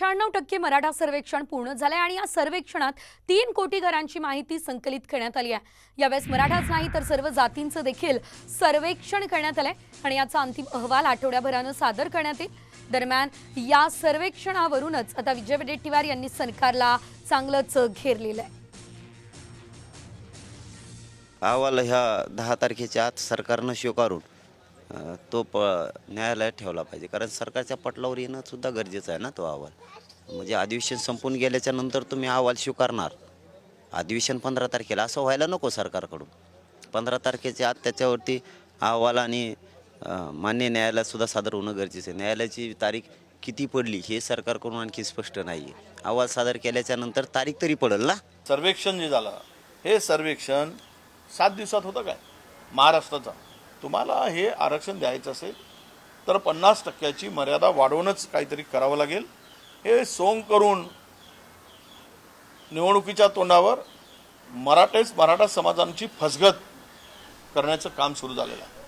पंच्याण्णव टक्के मराठा सर्वेक्षण पूर्ण झालंय आणि या सर्वेक्षणात तीन कोटी घरांची माहिती संकलित करण्यात आली आहे. यावेळेस मराठाच नाही तर सर्व जातींचं देखील सर्वेक्षण करण्यात आलंय आणि याचा अंतिम अहवाल आठवड्याभरानं सादर करण्यात येईल. दरम्यान या सर्वेक्षणावरूनच आता विजय वडेट्टीवार यांनी सरकारला चांगलंच घेरलेलं आहे. अहवाल ह्या दहा तारखेच्या आत सरकारनं स्वीकारून तो प न्यायालयात ठेवला पाहिजे. कारण सरकारच्या पटलावर येणं सुद्धा गरजेचं आहे ना तो अहवाल. म्हणजे अधिवेशन संपून गेल्याच्यानंतर तुम्ही अहवाल स्वीकारणार. अधिवेशन पंधरा तारखेला. असं व्हायला नको सरकारकडून. पंधरा तारखेच्या आत त्याच्यावरती अहवाल आणि मान्य न्यायालयातसुद्धा सादर होणं गरजेचं आहे. न्यायालयाची तारीख किती पडली हे सरकारकडून आणखी स्पष्ट नाही आहे अहवाल सादर केल्याच्यानंतर तारीख तरी पडेल ना? सर्वेक्षण जे झालं हे सर्वेक्षण सात दिवसात होतं काय? महाराष्ट्राचं. तुम्हाला हे आरक्षण द्यायचं असेल तर पन्नास टक्क्याची मर्यादा वाढवूनच काहीतरी करावं लागेल. हे सोंग करून निवडणुकीच्या तोंडावर मराठेच मराठा समाजांची फसगत करण्याचं काम सुरू झालेलं आहे.